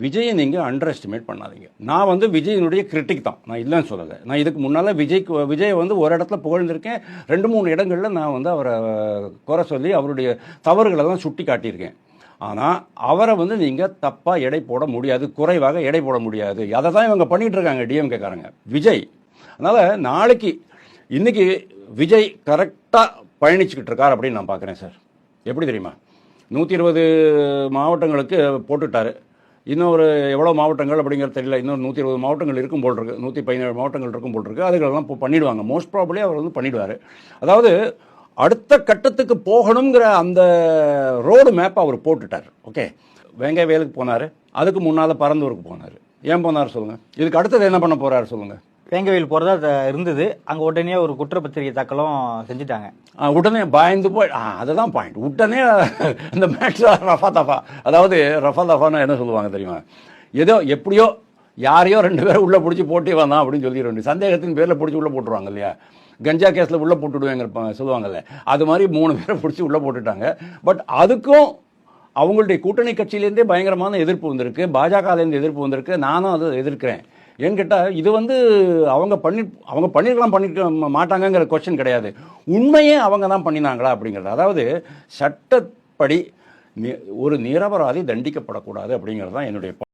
விஜயை நீங்கள் under estimate பண்ணாதீங்க. நான் வந்து விஜயினுடைய கிரிட்டிக் தான். நான் இல்லைன்னு சொல்லலை. நான் இதுக்கு முன்னால் விஜய்க்கு விஜயை வந்து ஒரு இடத்துல புகழ்ந்திருக்கேன். ரெண்டு மூணு இடங்களில் நான் வந்து அவரை குறை சொல்லி அவருடைய தவறுகளை தான் சுட்டி காட்டியிருக்கேன். ஆனால் அவரை வந்து நீங்கள் தப்பாக எடை போட முடியாது குறைவாக எடை போட முடியாது. அதை தான் இவங்க பண்ணிகிட்டு இருக்காங்க டிஎம்கேக்காரங்க விஜய். அதனால் நாளைக்கு இன்றைக்கி விஜய் கரெக்டாக பயணிச்சுக்கிட்டு இருக்கார் அப்படின்னு நான் பார்க்குறேன் சார் எப்படி தெரியுமா? நூற்றி இருபது மாவட்டங்களுக்கு போட்டுட்டார். இன்னும் ஒரு எவ்வளோ மாவட்டங்கள் அப்படிங்கிறது தெரியல. இன்னும் நூற்றி இருபது மாவட்டங்கள் இருக்கும் போல் இருக்கு நூற்றி பதினேழு மாவட்டங்கள் இருக்கும் போல் இருக்கு அதுகளெல்லாம் இப்போ பண்ணிடுவாங்க. மோஸ்ட் ப்ராபப்ளி அவர் வந்து பண்ணிடுவார். அதாவது அடுத்த கட்டத்துக்கு போகணுங்கிற அந்த ரோடு மேப்பை அவர் போட்டுட்டார். ஓகே வெங்காய வேலுக்கு போனார். அதுக்கு முன்னால் பரந்தூருக்கு போனார். ஏன் போனார் சொல்லுங்கள் இதுக்கு அடுத்தது என்ன பண்ண போகிறாரு சொல்லுங்கள் வேங்கவேல் போகிறதா இருந்தது. அங்கே உடனே ஒரு குற்றப்பத்திரிகை தாக்கலும் செஞ்சுட்டாங்க. உடனே பயந்து போய் அதுதான் பாயிண்ட் உடனே இந்த மேட்ச் ரஃபா தஃபா. அதாவது ரஃபா தஃபான்னு என்ன சொல்லுவாங்க தெரியுமா? ஏதோ எப்படியோ யாரையோ ரெண்டு பேரும் உள்ளே பிடிச்சி போட்டி வந்தான் அப்படின்னு சொல்லிட வேண்டிய சந்தேகத்தின் பேரில் பிடிச்சி உள்ளே போட்டுருவாங்க இல்லையா? கஞ்சா கேஸில் உள்ளே போட்டுடுவேங்க இருப்பாங்க, சொல்லுவாங்கல்ல. அது மாதிரி மூணு பேரை பிடிச்சி உள்ளே போட்டுட்டாங்க. பட் அதுக்கும் அவங்களுடைய கூட்டணி கட்சியிலேருந்தே பயங்கரமான எதிர்ப்பு வந்திருக்கு. பாஜகலேருந்து எதிர்ப்பு வந்திருக்கு. நானும் அதை எதிர்க்கிறேன். ஏன்னு கேட்டால் இது வந்து அவங்க பண்ணி அவங்க பண்ணிருக்கலாம் பண்ணிருக்க மாட்டாங்கங்கிற கொஸ்டின் கிடையாது. உண்மையே அவங்க தான் பண்ணினாங்களா அப்படிங்கிறது. அதாவது சட்டப்படி நி- ஒரு நிரபராதி தண்டிக்கப்படக்கூடாது அப்படிங்கிறது தான் என்னுடைய